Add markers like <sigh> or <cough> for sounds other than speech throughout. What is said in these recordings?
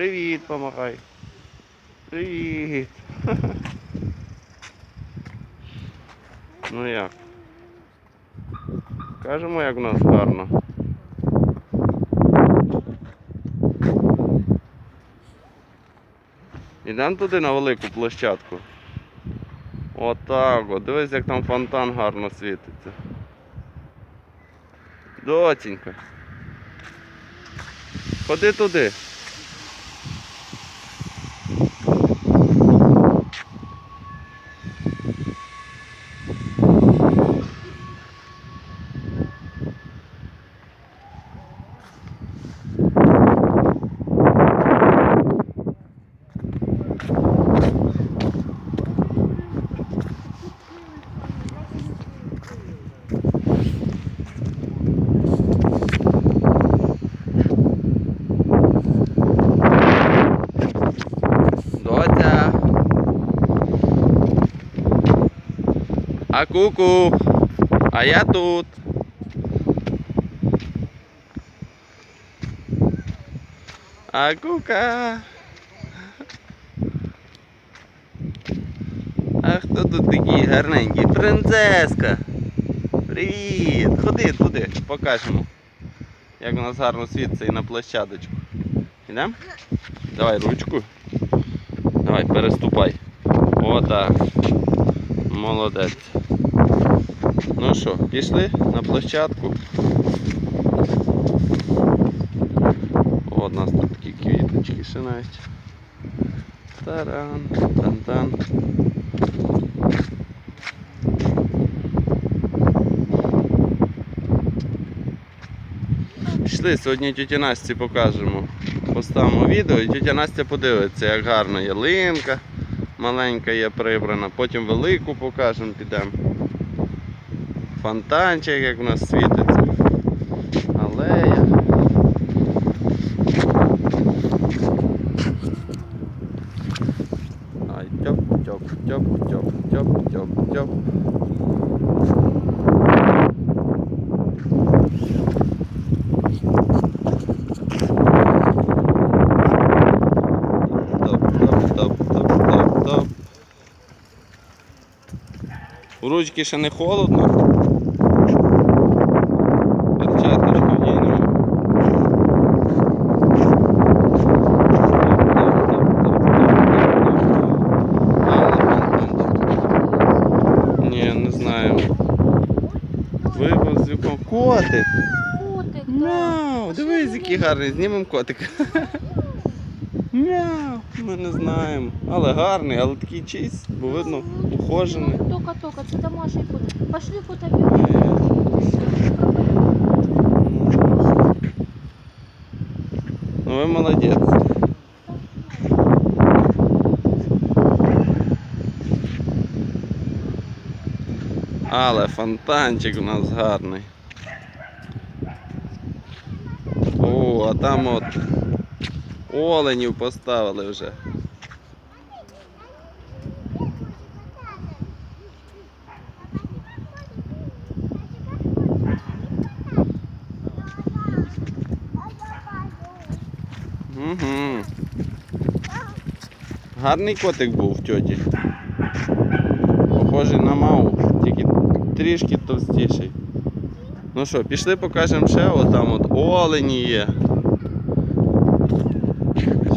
Привіт, помагай. Привіт. <laughs> Ну як? Кажемо, як у нас гарно. Ідемо туди на велику площадку. Отак от. Дивись, як там фонтан гарно світиться. Доцінька. Ходи туди. А ку-ку. А я тут. А кука. А хто тут такий гарненький? Принцеска. Привіт! Ходи туди, покажемо. Як у нас гарно світиться і на площадочку. Ідемо? Давай ручку. Давай, переступай. Отак. Молодець. Ну що, пішли на площадку. О, у нас тут такі квіточки ще навіть. Таран, тан-тан. Пішли, сьогодні тіті Насті покажемо. Поставимо відео і тітя Настя подивиться, як гарна ялинка маленька є прибрана. Потім велику покажемо, підемо. Фонтанчик, як у нас світиться. Алея. Ай, тьоп, тьоп, тьоп, тьоп, тьоп, тьоп, тьоп. Топ, топ, топ, топ, топ, топ. У ручки ще не холодно. Котик! Котик, Мяу! Дивись, який гарний, знімемо котика. Мяу! Ми не знаємо. Але гарний, але такий чийсь, бо видно, ухожений. Тока, тока, це домашній котик. Пошли фотографію. Ну ви молодець. Але фонтанчик у нас гарний. О, а там от оленів поставили вже. Угу. Гарний котик був в тьоті. Похожий на маву, тільки трішки товстіший. Ну що, пішли покажемо ще, от там от олені є.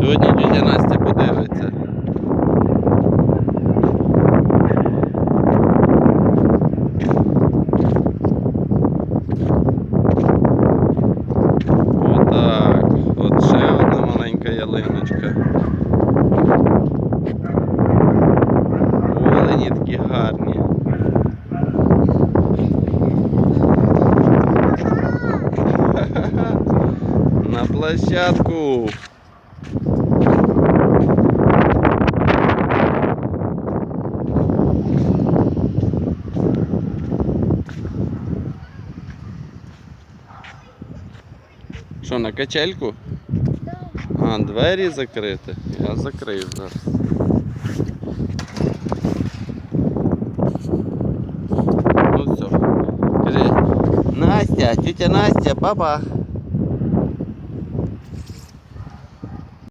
Сьогодні тітя Настя подивиться. Отак. От ще одна маленька ялиночка. Олені такі гарні. <laughs> На площадку. Що, на качельку? А, двері закриті. Я закрию зараз. Ну все. Настя, тетя Настя, папа.